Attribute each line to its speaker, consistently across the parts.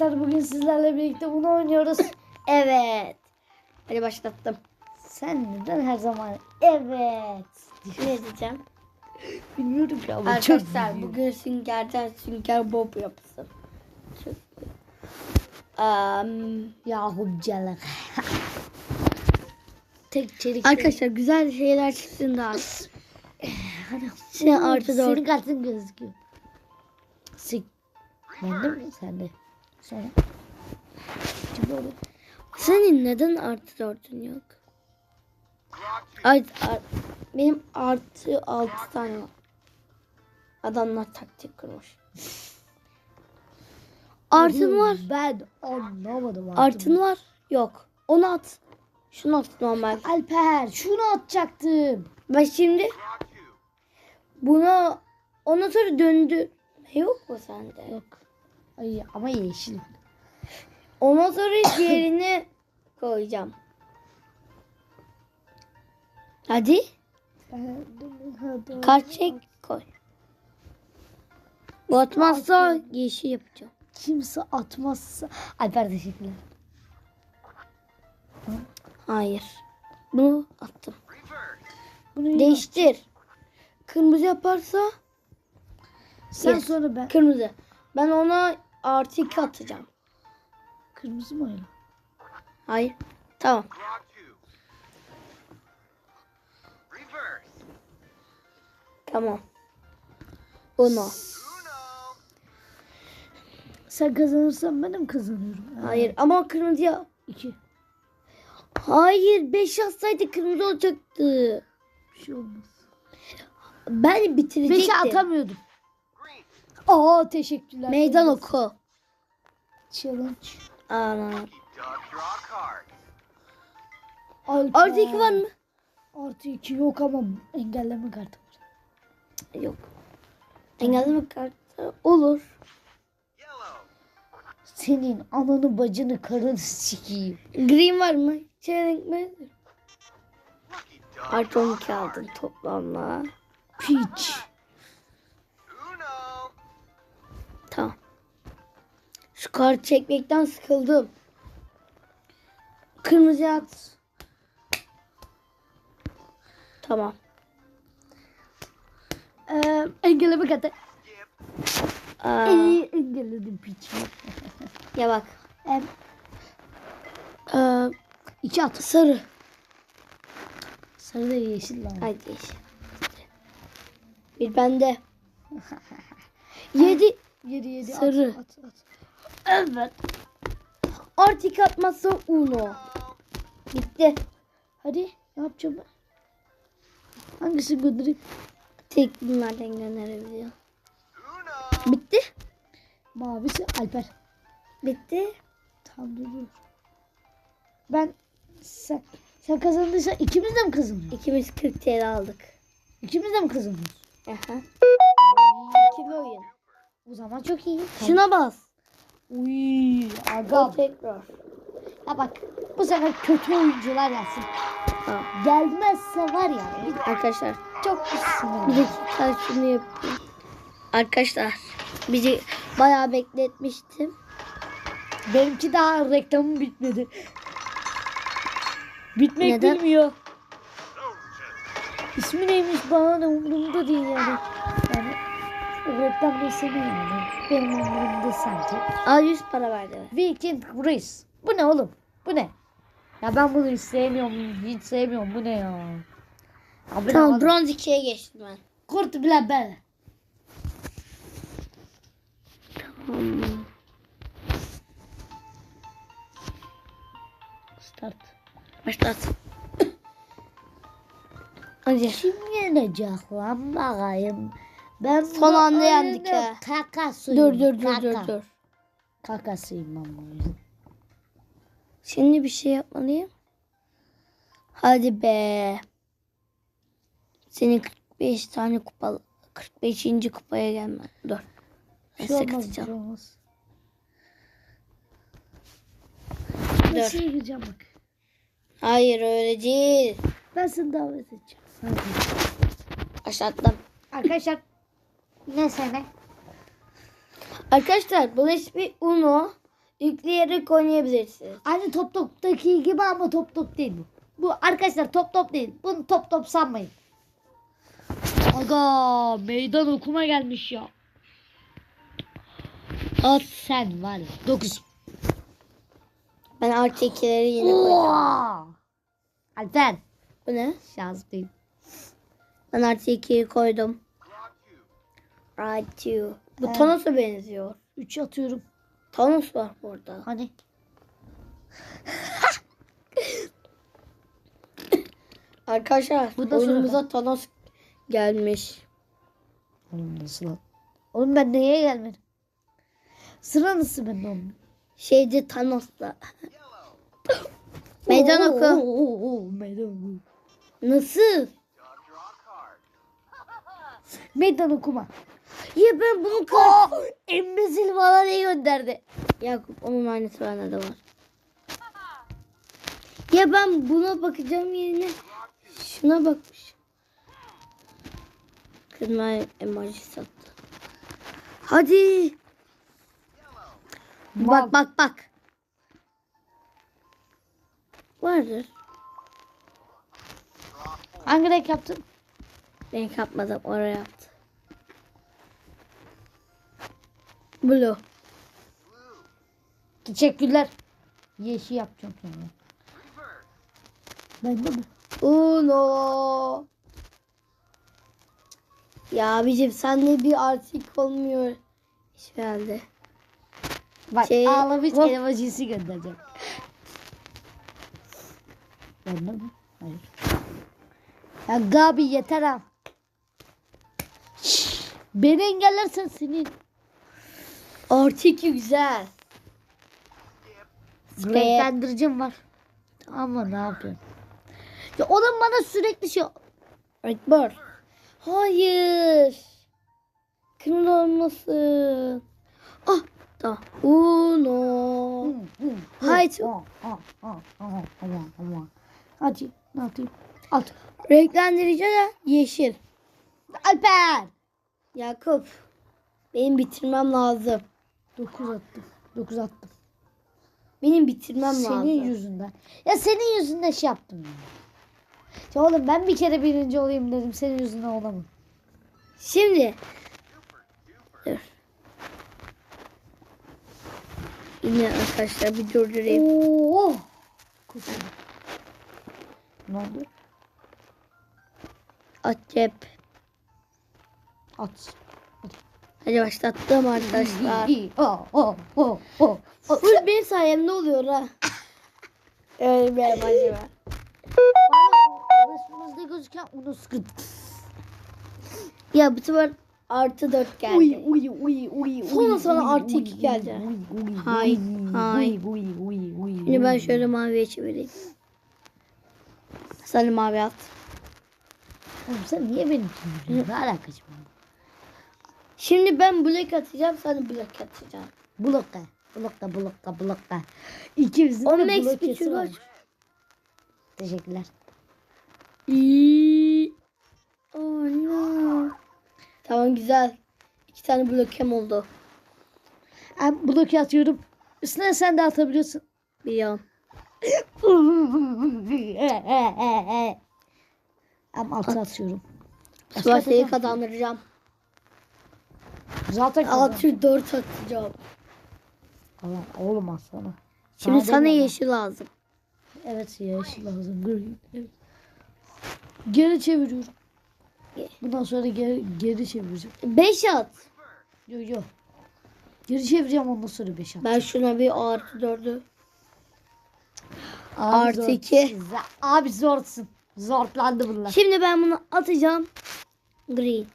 Speaker 1: Arkadaşlar bugün sizlerle birlikte bunu oynuyoruz.
Speaker 2: Evet. Hadi başlattım.
Speaker 1: Sen neden her zaman evet
Speaker 2: Ne diyeceğim?
Speaker 1: bilmiyorum ya ama çok
Speaker 2: Arkadaşlar bugün süngerden sünger bob yapsın. Çok um,
Speaker 1: Yahu calık. Tek çelik.
Speaker 2: Arkadaşlar güzel şeyler çıktığında Sen artı dört.
Speaker 1: Senin kartın gözüküyor. Sik. Bende mi? Sende. Sonra.
Speaker 2: Senin neden artı dörtün yok? Ay, ar- benim artı altı tane var. Adamlar taktik kurmuş. Artın var.
Speaker 1: Ben anlamadım artın.
Speaker 2: Artın var. Yok. Onu at. Şunu at normal.
Speaker 1: Alper şunu atacaktım.
Speaker 2: Ben şimdi bunu ona sonra döndü. Yok mu sende?
Speaker 1: Yok. Ay ama yeşil.
Speaker 2: Ondan sonra diğerini koyacağım. Hadi. Kart çek koy. Bu atmazsa yeşil yapacağım.
Speaker 1: Kimse atmazsa. Alper teşekkürler.
Speaker 2: Hayır. Bunu attım.
Speaker 1: Bunu
Speaker 2: Değiştir. Kırmızı yaparsa
Speaker 1: Sen
Speaker 2: Yes.
Speaker 1: sonra ben.
Speaker 2: kırmızı. Ben ona artı iki atacağım.
Speaker 1: Kırmızı mı öyle?
Speaker 2: Hayır. Tamam. Tamam. Uno.
Speaker 1: Sen kazanırsan ben de mi kazanıyorum?
Speaker 2: Hayır ama kırmızıya.
Speaker 1: İki.
Speaker 2: Hayır 5 yazsaydı kırmızı olacaktı.
Speaker 1: Bir şey olmaz.
Speaker 2: Ben bitirecektim.
Speaker 1: Beşi atamıyordum. Aa teşekkürler.
Speaker 2: Meydan oku.
Speaker 1: Challenge.
Speaker 2: Ana.
Speaker 1: Alper.
Speaker 2: Artı iki var mı?
Speaker 1: Artı iki yok ama engelleme kartı var.
Speaker 2: Yok. Engelleme kartı olur.
Speaker 1: Senin ananı bacını karını sikeyim.
Speaker 2: Green var mı? Çeyrek mi? Artı 12 aldın toplamla.
Speaker 1: Piç.
Speaker 2: Şu kart çekmekten sıkıldım. Kırmızı at. Tamam.
Speaker 1: Ee, engelleme kartı.
Speaker 2: Aa,
Speaker 1: Ee, engelledim piç.
Speaker 2: ya bak.
Speaker 1: Em,
Speaker 2: Ee,
Speaker 1: iki at.
Speaker 2: sarı.
Speaker 1: Sarı da yeşil lan.
Speaker 2: Haydi yeşil. Bir bende. Yedi.
Speaker 1: Yedi yedi
Speaker 2: Sarı.
Speaker 1: at at at.
Speaker 2: Evet. Artı iki atmazsa uno. Bitti.
Speaker 1: Hadi ne yapacağım ben? Hangisini göndereyim?
Speaker 2: Tek bunlardan gönderebiliyor. Bitti.
Speaker 1: Mavisi Alper.
Speaker 2: Bitti.
Speaker 1: Tamam dur dur. Ben sen, sen kazandıysan ikimiz de mi kazanıyoruz?
Speaker 2: İkimiz 40 TL aldık.
Speaker 1: İkimiz de mi kazanıyoruz?
Speaker 2: Aha. İkili oyun.
Speaker 1: O zaman çok iyi.
Speaker 2: Şuna bas.
Speaker 1: Uy, aga.
Speaker 2: tekrar.
Speaker 1: Ya bak bu sefer kötü oyuncular gelsin.
Speaker 2: Tamam.
Speaker 1: Gelmezse var ya bir
Speaker 2: Arkadaşlar
Speaker 1: çok
Speaker 2: bir dakika şunu yapayım. Arkadaşlar bizi bayağı bekletmiştim.
Speaker 1: Benimki daha reklamım bitmedi. Bitmek
Speaker 2: Neden?
Speaker 1: bilmiyor. İsmi neymiş bana da umurumda değil yani. Reklam yani. Benim umurumda sanki.
Speaker 2: Al 100 para verdi.
Speaker 1: Weekend Race. Bu ne oğlum? Bu ne? Ya ben bunu hiç sevmiyorum. Hiç sevmiyorum. Bu ne ya? Abi
Speaker 2: Tamam
Speaker 1: tamam.
Speaker 2: bronz 2'ye geçtim ben.
Speaker 1: Kurt bile ben.
Speaker 2: Hmm.
Speaker 1: Start.
Speaker 2: Başlat. Hadi.
Speaker 1: Kim yenecek lan bakayım? Ben
Speaker 2: Son anda yendik
Speaker 1: oyunun
Speaker 2: ha.
Speaker 1: Kakasıyım.
Speaker 2: Dur dur dur
Speaker 1: kaka.
Speaker 2: dur dur.
Speaker 1: Kakasıyım ben bu oyunun.
Speaker 2: Şimdi bir şey yapmalıyım. Hadi be. Senin 45 tane kupa 45. kupaya gelme. Dur. Ben
Speaker 1: Bir şey olmaz, bir
Speaker 2: sıkıtacağım.
Speaker 1: şey olmaz.
Speaker 2: Dur.
Speaker 1: Gireceğim bak.
Speaker 2: Hayır öyle değil.
Speaker 1: Ben seni davet edeceğim.
Speaker 2: Başlattım.
Speaker 1: Arkadaşlar ne sene?
Speaker 2: Arkadaşlar bu resmi Uno yükleyerek oynayabilirsiniz.
Speaker 1: Aynı top toptaki gibi ama top top değil bu. Bu arkadaşlar top top değil. Bunu top top sanmayın. Aga meydan okuma gelmiş ya. At sen var ya. 9.
Speaker 2: Ben artı ikileri yine koyacağım.
Speaker 1: Alper.
Speaker 2: Bu ne?
Speaker 1: Şans değil.
Speaker 2: Ben artı ikiyi koydum. Right you. Bu
Speaker 1: Evet.
Speaker 2: Thanos'a benziyor.
Speaker 1: 3 atıyorum.
Speaker 2: Thanos var burada.
Speaker 1: Hani?
Speaker 2: Arkadaşlar
Speaker 1: Bu da
Speaker 2: oyunumuza Thanos gelmiş.
Speaker 1: Oğlum nasıl lan? Oğlum ben neye gelmedim? Sıra nasıl bende oğlum?
Speaker 2: Şeydi Thanos'la. Meydan oku.
Speaker 1: oo, oo, oo, meydan oku.
Speaker 2: Nasıl?
Speaker 1: Meydan okuma. Ya ben bunu kar... Embezil bana ne gönderdi?
Speaker 2: Yakup onun aynısı bende de var. Ya ben buna bakacağım yerine şuna bakmış. Kızma emoji sattı. Hadi. Bak bak bak. Vardır.
Speaker 1: Hangi renk yaptın?
Speaker 2: Ben yapmadım oraya yaptı. Blue.
Speaker 1: Teşekkürler. Yeşil yapacağım sonra. Ben de mi?
Speaker 2: Uno. Ya abicim senle bir artık olmuyor. Geldi.
Speaker 1: Bak
Speaker 2: Şey-
Speaker 1: ağlamış
Speaker 2: Hop.
Speaker 1: emojisi göndereceğim. Ben de mi? Hayır. Ya Gabi yeter ha. Beni engellersen senin.
Speaker 2: Artık güzel.
Speaker 1: Renklendiricim var. Ama ne yapıyorsun? Ya oğlum bana sürekli şey...
Speaker 2: Ekber. Hayır. Kırmızı olmasın. Ah tamam. Uno. Haydi.
Speaker 1: Hadi ne yapayım? At.
Speaker 2: Renklendirici de yeşil.
Speaker 1: Alper.
Speaker 2: Yakup. Benim bitirmem lazım.
Speaker 1: 9 attım. 9 attım.
Speaker 2: Benim bitirmem
Speaker 1: Senin
Speaker 2: lazım.
Speaker 1: yüzünden. Ya senin yüzünden şey yaptım ya. Oğlum ben bir kere birinci olayım dedim. Senin yüzünden olamam.
Speaker 2: Şimdi. Dur. Yine arkadaşlar bir durdurayım.
Speaker 1: Oo. Kusura. Ne oldu?
Speaker 2: At cep.
Speaker 1: At.
Speaker 2: Hadi başlattım arkadaşlar.
Speaker 1: Oh, oh, oh.
Speaker 2: Full benim sayemde oluyor ha. Öyle bir amacı var.
Speaker 1: Resmimizde gözüken onu sıkıntı.
Speaker 2: Ya bu sefer artı dört geldi.
Speaker 1: Uy uy uy uy.
Speaker 2: Sonra
Speaker 1: uy,
Speaker 2: artı
Speaker 1: uy,
Speaker 2: iki
Speaker 1: uy,
Speaker 2: geldi.
Speaker 1: uy, uy,
Speaker 2: Hay, hay. Şimdi ben şöyle maviye çevireyim. Sen mavi at.
Speaker 1: Oğlum sen niye benim için Ne alakası var?
Speaker 2: Şimdi ben black atacağım. Sen de black atacaksın.
Speaker 1: Blokta. Blokta blokta blokta. İkimizin de var.
Speaker 2: kaç?
Speaker 1: Teşekkürler.
Speaker 2: İyi. Oh no. Tamam güzel. İki tane blokem oldu.
Speaker 1: Ben bloke atıyorum. Üstüne sen de atabiliyorsun.
Speaker 2: Biliyorum.
Speaker 1: Ama altı atıyorum.
Speaker 2: Sivas'ı kazandıracağım.
Speaker 1: Zaten kazan.
Speaker 2: Altı dört atacağım.
Speaker 1: Allah, oğlum aslana.
Speaker 2: Şimdi
Speaker 1: Sana
Speaker 2: sana yeşil lazım.
Speaker 1: Evet yeşil lazım. Green. Evet. Geri çeviriyorum. Bundan sonra geri, geri çevireceğim.
Speaker 2: Beş at.
Speaker 1: Yok yok. Geri çevireceğim ondan sonra 5 at.
Speaker 2: Ben şuna bir artı dördü.
Speaker 1: Abi
Speaker 2: artı
Speaker 1: zor-
Speaker 2: iki.
Speaker 1: Z- Abi zorsun. Zorlandı bunlar.
Speaker 2: Şimdi ben bunu atacağım. Green.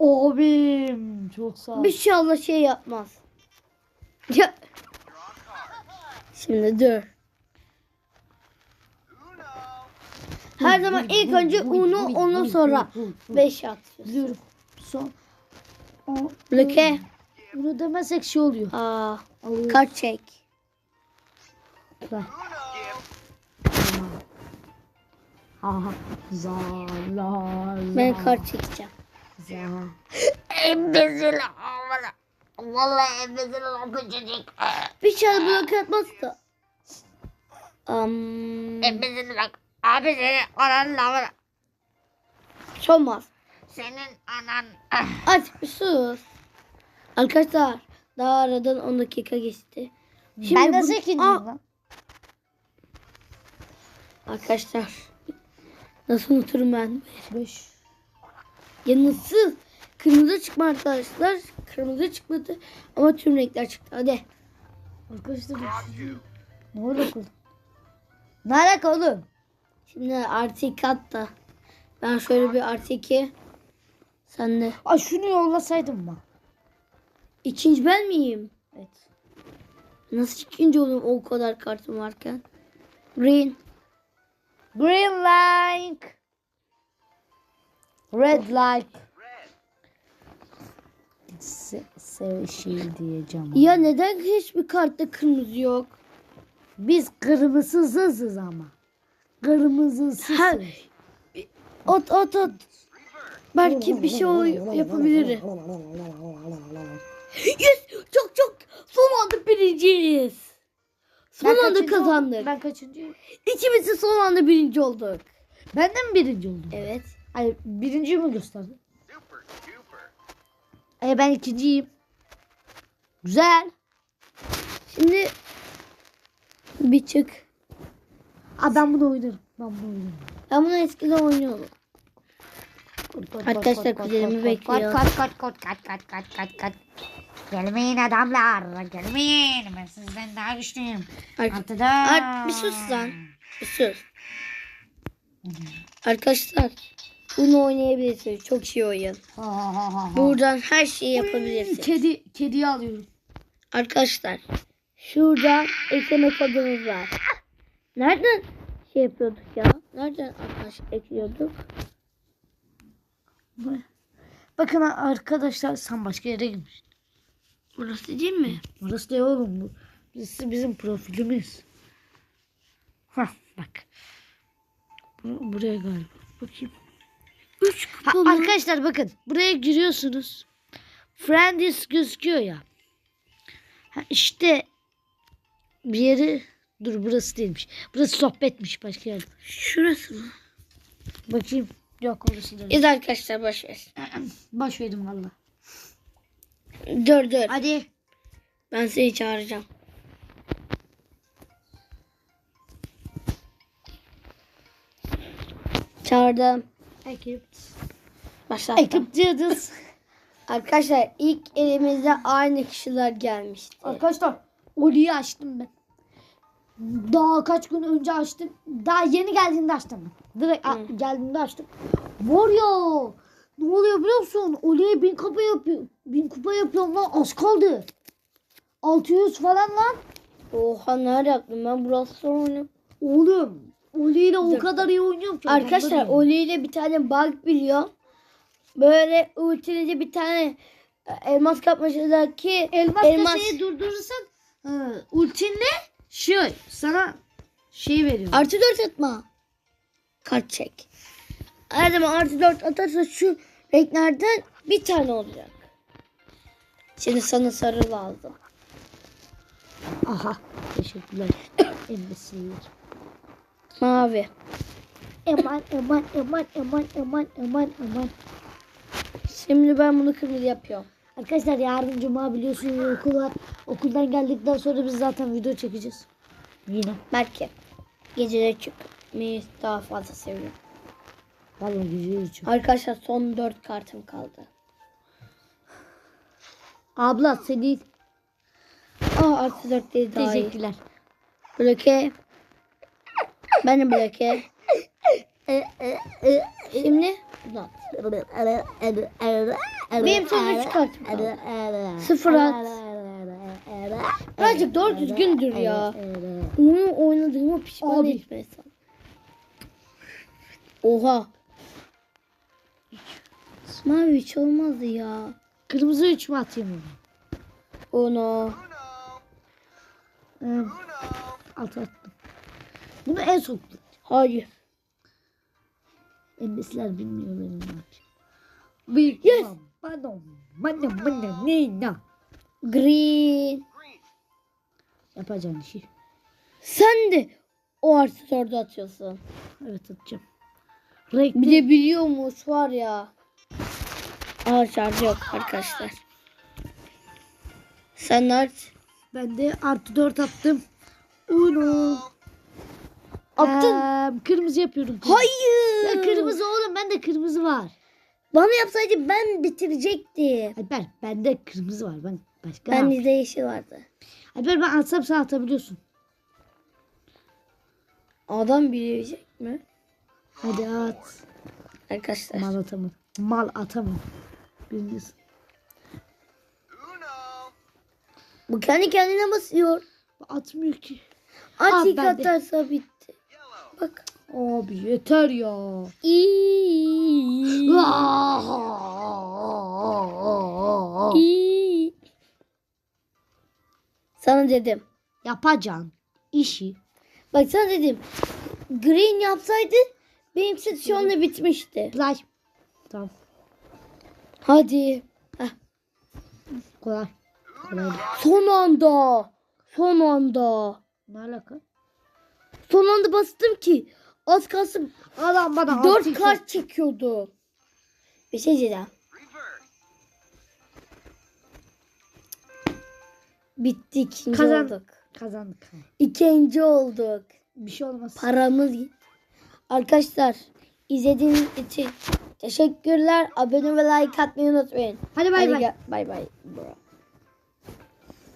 Speaker 1: Abim çok sağ ol.
Speaker 2: Bir şey yapmaz. Ya. Şimdi dur. Her zaman ilk önce Uno ondan sonra 5 at.
Speaker 1: Biliyorum. Son. O,
Speaker 2: Bloke.
Speaker 1: Bunu demezsek şey oluyor.
Speaker 2: Aa, kart çek.
Speaker 1: Aha. Za la la.
Speaker 2: Ben kart çekeceğim.
Speaker 1: Zeynep. Embezil amına. Vallahi embezil lan.
Speaker 2: Bir şey blok atmaz da. Um...
Speaker 1: Embezil bak. Abi seni oranın amına.
Speaker 2: Olmaz.
Speaker 1: Senin anan.
Speaker 2: Eh. Aç sus. Arkadaşlar daha aradan 10 dakika geçti. Şimdi
Speaker 1: ben nasıl
Speaker 2: bu...
Speaker 1: gidiyorum?
Speaker 2: Arkadaşlar nasıl unuturum ben? 5 Yanılsız. Kırmızı çıkma arkadaşlar. Kırmızı çıkmadı ama tüm renkler çıktı. Hadi.
Speaker 1: Arkadaşlar ne oldu oğlum? Ne alaka oğlum?
Speaker 2: Şimdi artı iki hatta. Ben şöyle bir artı iki. Sen de.
Speaker 1: Ay şunu yollasaydım mı?
Speaker 2: İkinci ben miyim?
Speaker 1: Evet.
Speaker 2: Nasıl ikinci oldum o kadar kartım varken? Green.
Speaker 1: Green Line. Red light. Se, se şey diyeceğim.
Speaker 2: Ya neden hiçbir kartta kırmızı yok?
Speaker 1: Biz kırmızısızız ama. Kırmızısız.
Speaker 2: At at at. Belki bir şey yapabiliriz. Yes! Çok çok son anda birinciyiz. Son
Speaker 1: Ben
Speaker 2: anda
Speaker 1: kaçıncı oldum?
Speaker 2: kazandık.
Speaker 1: Ben kaçıncıyım?
Speaker 2: İkimiz de son anda birinci olduk.
Speaker 1: Ben de mi birinci oldum?
Speaker 2: Evet.
Speaker 1: Hayır birinciyi mi gösterdi? E ben ikinciyim. Güzel.
Speaker 2: Şimdi bir çık.
Speaker 1: Aa ben bunu oynarım. Ben bunu oynarım.
Speaker 2: Ben bunu eskiden oynuyordum. Arkadaşlar, kuzenimi bekliyor.
Speaker 1: Kort kort kort kort kort kort kort kort. Gelmeyin adamlar. Gelmeyin. Ben sizden daha güçlüyüm.
Speaker 2: Ar-
Speaker 1: Artıda.
Speaker 2: Art bir sus lan. Bir sus. Arkadaşlar bunu oynayabilirsiniz. Çok iyi oyun.
Speaker 1: Ha, ha, ha, ha.
Speaker 2: Buradan her şeyi yapabilirsiniz.
Speaker 1: Kedi, kediyi alıyorum.
Speaker 2: Arkadaşlar şurada ekleme kodumuz var. Nereden şey yapıyorduk ya? Nereden arkadaş ekliyorduk?
Speaker 1: Bakın arkadaşlar sen başka yere girmişsin.
Speaker 2: Burası değil mi?
Speaker 1: Burası değil oğlum bu. Burası bizim profilimiz. Hah bak. Bu- Buraya galiba. Bakayım.
Speaker 2: Üç
Speaker 1: Ha, arkadaşlar bakın buraya giriyorsunuz. Friendis gözüküyor ya. Ha, işte bir yeri dur burası değilmiş. Burası sohbetmiş başka yer.
Speaker 2: Şurası mı?
Speaker 1: Bakayım. Yok orası değil.
Speaker 2: Biz arkadaşlar boş ver.
Speaker 1: Boş verdim valla.
Speaker 2: Dur dur.
Speaker 1: Hadi.
Speaker 2: Ben seni çağıracağım. Çağırdım.
Speaker 1: Ekip.
Speaker 2: Başlattım.
Speaker 1: Ekip diyoruz.
Speaker 2: Arkadaşlar ilk elimizde aynı kişiler gelmişti.
Speaker 1: Arkadaşlar Oli'yi açtım ben. Daha kaç gün önce açtım. Daha yeni geldiğinde açtım ben. Direkt a- geldiğinde açtım. Var ya. Ne oluyor biliyor musun? Oli'ye bin kupa yapıyor. Bin kupa yapıyorum lan. Az kaldı. 600 falan lan.
Speaker 2: Oha nerede yaptım ben burası sonra oynuyorum.
Speaker 1: Oğlum. Oli ile o kadar iyi oynuyorum ki.
Speaker 2: Arkadaşlar. Oli ile bir tane bug biliyor. Böyle ultiyle bir tane e, elmas kapmaçadaki
Speaker 1: elmas,
Speaker 2: elmas
Speaker 1: kaşeyi durdurursan ha, ultinle şey sana şey veriyor.
Speaker 2: artı dört atma. Kart çek. Her zaman artı dört atarsa şu renklerden bir tane olacak. Şimdi sana sarı lazım.
Speaker 1: Aha. Teşekkürler. Embesil.
Speaker 2: Mavi.
Speaker 1: Eman eman eman eman eman eman eman.
Speaker 2: Şimdi ben bunu kırmızı yapıyorum.
Speaker 1: Arkadaşlar yarın cuma biliyorsunuz okul var. Okuldan geldikten sonra biz zaten video çekeceğiz. Yine.
Speaker 2: Belki. Geceleri çıkmayı daha fazla seviyorum.
Speaker 1: Vallahi güzel için.
Speaker 2: Arkadaşlar son dört kartım kaldı.
Speaker 1: Abla seni
Speaker 2: Aa artı dört değil daha iyi.
Speaker 1: teşekkürler.
Speaker 2: Bloke. Ben de bloke. Şimdi. Benim kartım kaldı. Sıfır at. Birazcık doğru düzgündür ya. Onu oynadığıma pişman etmesem. Oha. Mavi hiç olmazdı ya.
Speaker 1: Kırmızı 3 mü atayım onu?
Speaker 2: Onu.
Speaker 1: Altı attım. Bunu en son
Speaker 2: Hayır.
Speaker 1: Embesiler bilmiyor benim ne. Büyük
Speaker 2: Yes.
Speaker 1: Bana bana bana ne
Speaker 2: Green.
Speaker 1: Yapacağın işi.
Speaker 2: Sen de o artı dördü atıyorsun.
Speaker 1: Evet atacağım. Renkli.
Speaker 2: Bir de biliyormuş var ya. Aa şarjı yok arkadaşlar. Sen nerede?
Speaker 1: Ben de artı 4 attım. Uno.
Speaker 2: Attın.
Speaker 1: Eee, kırmızı yapıyorum. Kırmızı.
Speaker 2: Hayır.
Speaker 1: Ya kırmızı oğlum bende kırmızı var.
Speaker 2: Bana yapsaydı ben bitirecektim.
Speaker 1: Alper bende kırmızı var. Ben başka
Speaker 2: Ben
Speaker 1: ben
Speaker 2: de yeşil vardı.
Speaker 1: Alper ben atsam sen atabiliyorsun.
Speaker 2: Adam bilecek mi?
Speaker 1: Hadi at.
Speaker 2: Arkadaşlar.
Speaker 1: Mal atamam. Mal atamam. Birincisi.
Speaker 2: Bu kendi kendine basıyor.
Speaker 1: Atmıyor ki. Ben de.
Speaker 2: atarsa bitti. Bak.
Speaker 1: Abi yeter ya.
Speaker 2: İyi. İyi. Sana dedim.
Speaker 1: Yapacaksın işi.
Speaker 2: Bak sana dedim. Green yapsaydı benimki şu anda bitmişti.
Speaker 1: Play. Tamam.
Speaker 2: Hadi.
Speaker 1: Kolay. Kolay.
Speaker 2: Son anda. Son anda.
Speaker 1: Ne alaka?
Speaker 2: Son anda bastım ki az kalsın
Speaker 1: Adam bana
Speaker 2: dört
Speaker 1: altı
Speaker 2: kart çekiyordu. Bir şey diyeceğim. Bitti ikinci
Speaker 1: Kazan-
Speaker 2: olduk.
Speaker 1: Kazandık.
Speaker 2: İkinci olduk.
Speaker 1: Bir şey olmaz.
Speaker 2: Paramız. Arkadaşlar izlediğiniz için teşekkürler. Abone ve like atmayı unutmayın.
Speaker 1: Hadi bay
Speaker 2: Hadi
Speaker 1: bay.
Speaker 2: Bay bay.